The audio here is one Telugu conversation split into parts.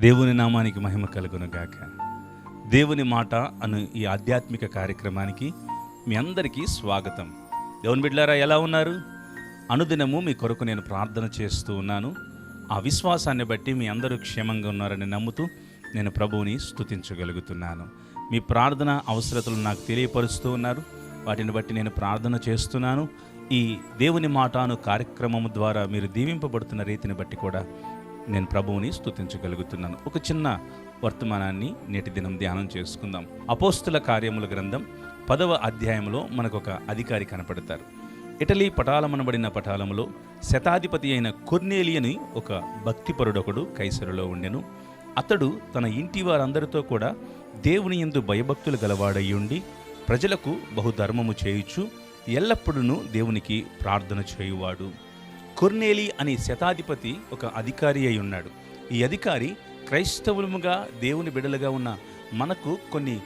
దేవుని నామానికి మహిమ కలుగును గాక దేవుని మాట అను ఈ ఆధ్యాత్మిక కార్యక్రమానికి మీ అందరికీ స్వాగతం. దేవుని బిడ్డారా ఎలా ఉన్నారు? అనుదినము మీ కొరకు నేను ప్రార్థన చేస్తూ ఉన్నాను. ఆ విశ్వాసాన్ని బట్టి మీ అందరూ క్షేమంగా ఉన్నారని నమ్ముతూ నేను ప్రభువుని స్తుతించగలుగుతున్నాను. మీ ప్రార్థన అవసరతలు నాకు తెలియపరుస్తూ ఉన్నారు. వాటిని బట్టి నేను ప్రార్థన చేస్తున్నాను. ఈ దేవుని మాట అను కార్యక్రమం ద్వారా మీరు దీవింపబడుతున్న రీతిని బట్టి కూడా నేను ప్రభువుని స్తుతించగలుగుతున్నాను. ఒక చిన్న వర్తమానాన్ని నేటి దినం ధ్యానం చేసుకుందాం. అపోస్తుల కార్యముల గ్రంథం పదవ అధ్యాయంలో మనకు ఒక అధికారి కనపడతారు. ఇటలీ పటాలమనబడిన పటాలములో శతాధిపతి అయిన కొర్నేలియని ఒక భక్తిపరుడొకడు కైసరులో ఉండెను. అతడు తన ఇంటి వారందరితో కూడా దేవుని యందు భయభక్తులు గలవాడయ్యుండి ప్రజలకు బహుధర్మము చేయుచు ఎల్లప్పుడూ దేవునికి ప్రార్థన చేయువాడు. కొర్నేలి అనే శతాధిపతి ఒక అధికారి అయి ఉన్నాడు. ఈ అధికారి క్రైస్తవులముగా దేవుని బిడలుగా ఉన్న మనకు కొన్ని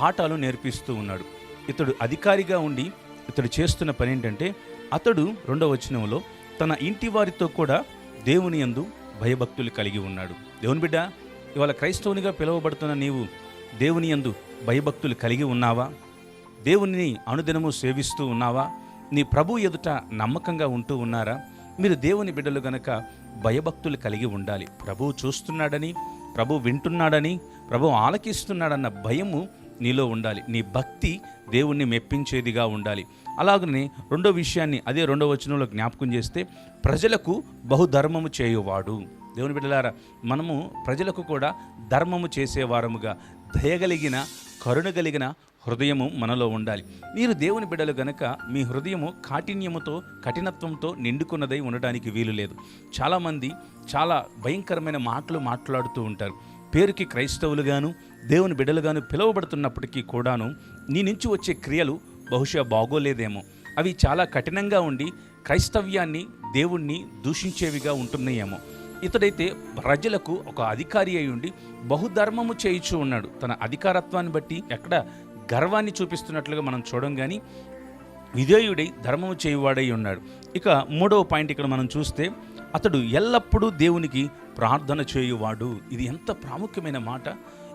పాఠాలు నేర్పిస్తూ ఉన్నాడు. ఇతడు అధికారిగా ఉండి ఇతడు చేస్తున్న పని ఏంటంటే అతడు రెండవ వచనంలో తన ఇంటి వారితో కూడా దేవుని యందు భయభక్తులు కలిగి ఉన్నాడు. దేవుని బిడ్డ ఇవాళ క్రైస్తవునిగా పిలువబడుతున్న నీవు దేవుని యందు భయభక్తులు కలిగి ఉన్నావా? దేవుని అనుదినము సేవిస్తూ ఉన్నావా? నీ ప్రభు ఎదుట నమ్మకంగా ఉంటూ ఉన్నారా? మీరు దేవుని బిడ్డలు గనక భయభక్తులు కలిగి ఉండాలి. ప్రభువు చూస్తున్నాడని ప్రభు వింటున్నాడని ప్రభు ఆలకిస్తున్నాడన్న భయము నీలో ఉండాలి. నీ భక్తి దేవుణ్ణి మెప్పించేదిగా ఉండాలి. అలాగనే రెండో విషయాన్ని అదే రెండో వచనంలో జ్ఞాపకం చేస్తే ప్రజలకు బహుధర్మము చేయువాడు. దేవుని బిడ్డలారా మనము ప్రజలకు కూడా ధర్మము చేసేవారముగా దయగలిగిన కరుణ కలిగిన హృదయము మనలో ఉండాలి. మీరు దేవుని బిడ్డలు గనక మీ హృదయము కాఠిన్యముతో కఠినత్వంతో నిండుకున్నదై ఉండడానికి వీలు లేదు. చాలామంది చాలా భయంకరమైన మాటలు మాట్లాడుతూ ఉంటారు. పేరుకి క్రైస్తవులుగాను దేవుని బిడ్డలుగాను పిలువబడుతున్నప్పటికీ కూడాను నీ నుంచి వచ్చే క్రియలు బహుశా బాగోలేదేమో. అవి చాలా కఠినంగా ఉండి క్రైస్తవ్యాన్ని దేవుణ్ణి దూషించేవిగా ఉంటున్నాయేమో. ఇతడైతే ప్రజలకు ఒక అధికారి అయి ఉండి బహుధర్మము చేయిచూ ఉన్నాడు. తన అధికారత్వాన్ని బట్టి ఎక్కడ గర్వాన్ని చూపిస్తున్నట్లుగా మనం చూడం కానీ విధేయుడై ధర్మము చేయువాడై ఉన్నాడు. ఇక మూడవ పాయింట్ ఇక్కడ మనం చూస్తే అతడు ఎల్లప్పుడూ దేవునికి ప్రార్థన చేయువాడు. ఇది ఎంత ప్రాముఖ్యమైన మాట.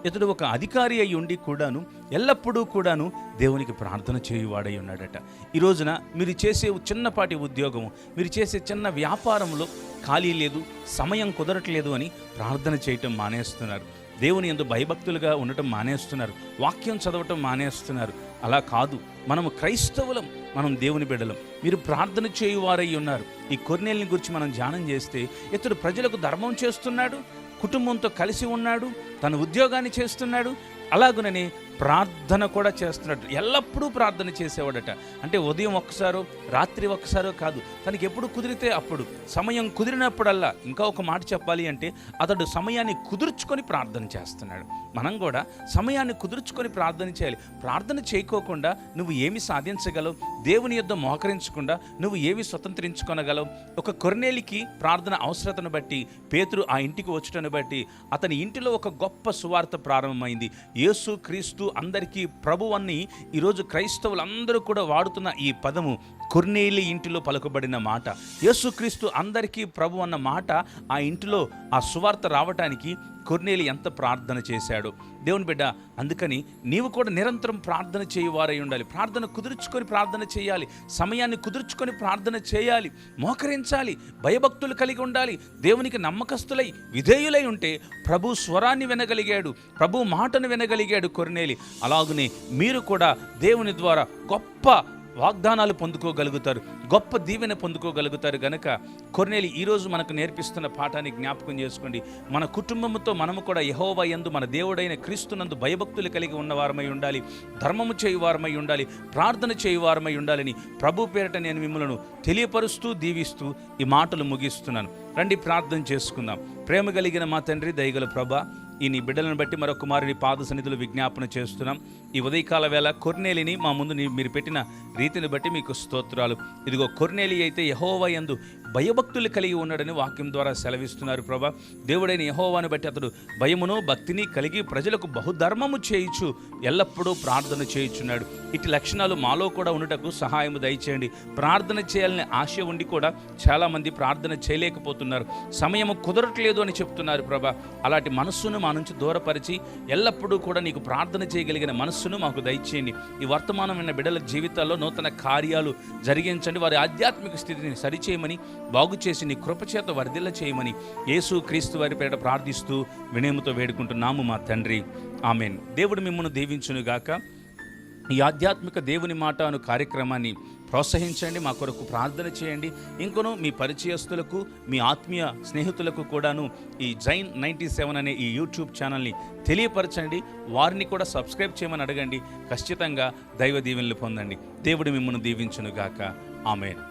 ఇతడు ఒక అధికారి అయి ఉండి కూడాను ఎల్లప్పుడూ కూడాను దేవునికి ప్రార్థన చేయువాడై ఉన్నాడట. ఈ రోజున మీరు చేసే చిన్నపాటి ఉద్యోగము మీరు చేసే చిన్న వ్యాపారంలో ఖాళీ లేదు సమయం కుదరట్లేదు అని ప్రార్థన చేయటం మానేస్తున్నారు. దేవుని ఎందు భయభక్తులుగా ఉండటం మానేస్తున్నారు. వాక్యం చదవటం మానేస్తున్నారు. అలా కాదు. మనము క్రైస్తవులం. మనం దేవుని బిడ్డలం. మీరు ప్రార్థన చేయువారై ఉన్నారు. ఈ కొర్నేల్ని గురించి మనం ధ్యానం చేస్తే ఇతడు ప్రజలకు ధర్మం చేస్తున్నాడు కుటుంబంతో కలిసి ఉన్నాడు తన ఉద్యోగాన్ని చేస్తున్నాడు. అలాగుననే ప్రార్థన కూడా చేస్తున్నాడు ఎల్లప్పుడూ ప్రార్థన చేసేవాడట. అంటే ఉదయం ఒక్కసారో రాత్రి ఒక్కసారో కాదు. తనకి ఎప్పుడు కుదిరితే అప్పుడు. సమయం కుదిరినప్పుడల్లా ఇంకా ఒక మాట చెప్పాలి అంటే అతడు సమయాన్ని కుదుర్చుకొని ప్రార్థన చేస్తున్నాడు. మనం కూడా సమయాన్ని కుదుర్చుకొని ప్రార్థన చేయాలి. ప్రార్థన చేయకోకుండా నువ్వు ఏమి సాధించగలవు? దేవుని యుద్ధం మోకరించకుండా నువ్వు ఏమి స్వతంత్రించుకొనగలవు? ఒక కొర్నేలికి ప్రార్థన అవసరతను బట్టి పేతురు ఆ ఇంటికి వచ్చటను బట్టి అతని ఇంటిలో ఒక గొప్ప సువార్త ప్రారంభమైంది. యేసు క్రీస్తు అందరికీ ప్రభు అని ఈరోజు క్రైస్తవులందరూ కూడా వాడుతున్న ఈ పదము కుర్నేలి ఇంటిలో పలుకబడిన మాట. యేసుక్రీస్తు అందరికీ ప్రభు అన్న మాట ఆ ఇంటిలో ఆ సువార్త రావటానికి కొర్నేలి ఎంత ప్రార్థన చేశాడు? దేవుని బిడ్డ అందుకని నీవు కూడా నిరంతరం ప్రార్థన చేయువారై ఉండాలి. ప్రార్థన కుదుర్చుకొని ప్రార్థన చేయాలి. సమయాన్ని కుదుర్చుకొని ప్రార్థన చేయాలి. మోకరించాలి. భయభక్తులు కలిగి ఉండాలి. దేవునికి నమ్మకస్తులై విధేయులై ఉంటే ప్రభు స్వరాన్ని వినగలిగాడు. ప్రభు మాటను వినగలిగాడు కొర్నేలి. అలాగనే మీరు కూడా దేవుని ద్వారా గొప్ప వాగ్దానాలు పొందుకోగలుగుతారు గొప్ప దీవెన పొందుకోగలుగుతారు గనక కొర్నేలి ఈరోజు మనకు నేర్పిస్తున్న పాఠాన్ని జ్ఞాపకం చేసుకోండి. మన కుటుంబంతో మనము కూడా యహోవా యందు మన దేవుడైన క్రీస్తునందు భయభక్తులు కలిగి ఉన్నవారమై ఉండాలి ధర్మము చేయువారమై ఉండాలి ప్రార్థన చేయువారమై ఉండాలని ప్రభు పేరట నేను మిమ్మలను తెలియపరుస్తూ దీవిస్తూ ఈ మాటలు ముగిస్తున్నాను. రండి ప్రార్థన చేసుకుందాం. ప్రేమ కలిగిన మా తండ్రి దయగల ప్రభా ఈ నీ బిడ్డలను బట్టి మరొక కుమారుని పాద సన్నిధులు విజ్ఞాపన చేస్తున్నాం. ఈ ఉదయకాల వేళ కొర్నేలిని మా ముందు మీరు పెట్టిన రీతిని బట్టి మీకు స్తోత్రాలు. ఇదిగో కొర్నేలి అయితే యహోవ యందు భయభక్తులు కలిగి ఉన్నాడని వాక్యం ద్వారా సెలవిస్తున్నారు ప్రభా. దేవుడైన యహోవాను బట్టి అతడు భయమును భక్తిని కలిగి ప్రజలకు బహుధర్మము చేయించు ఎల్లప్పుడూ ప్రార్థన చేయుచున్నాడు. ఇటు లక్షణాలు మాలో కూడా ఉండటకు సహాయము దయచేయండి. ప్రార్థన చేయాలని ఆశ ఉండి కూడా చాలామంది ప్రార్థన చేయలేకపోతున్నారు. సమయము కుదరట్లేదు అని చెప్తున్నారు ప్రభా. అలాంటి మనస్సును మా నుంచి దూరపరిచి ఎల్లప్పుడూ కూడా నీకు ప్రార్థన చేయగలిగిన మనస్సును మాకు దయచేయండి. ఈ వర్తమానమైన బిడల జీవితాల్లో నూతన కార్యాలు జరిగించండి. వారి ఆధ్యాత్మిక స్థితిని సరిచేయమని బాగుచేసి నీ కృపచేత వర్ధిల్ల చేయమని యేసు క్రీస్తు వారి పేట ప్రార్థిస్తూ వినయముతో వేడుకుంటున్నాము మా తండ్రి. ఆమెన్. దేవుడు మిమ్మల్ని దీవించునుగాక. ఈ ఆధ్యాత్మిక దేవుని మాట అను కార్యక్రమాన్ని ప్రోత్సహించండి మా కొరకు ప్రార్థన చేయండి. ఇంకొను మీ పరిచయస్తులకు మీ ఆత్మీయ స్నేహితులకు కూడాను ఈ జైన్ నైంటీ సెవెన్ అనే ఈ యూట్యూబ్ ఛానల్ని తెలియపరచండి. వారిని కూడా సబ్స్క్రైబ్ చేయమని అడగండి. ఖచ్చితంగా దైవ దీవెనలు పొందండి. దేవుడు మిమ్మల్ని దీవించునుగాక. ఆమెన్.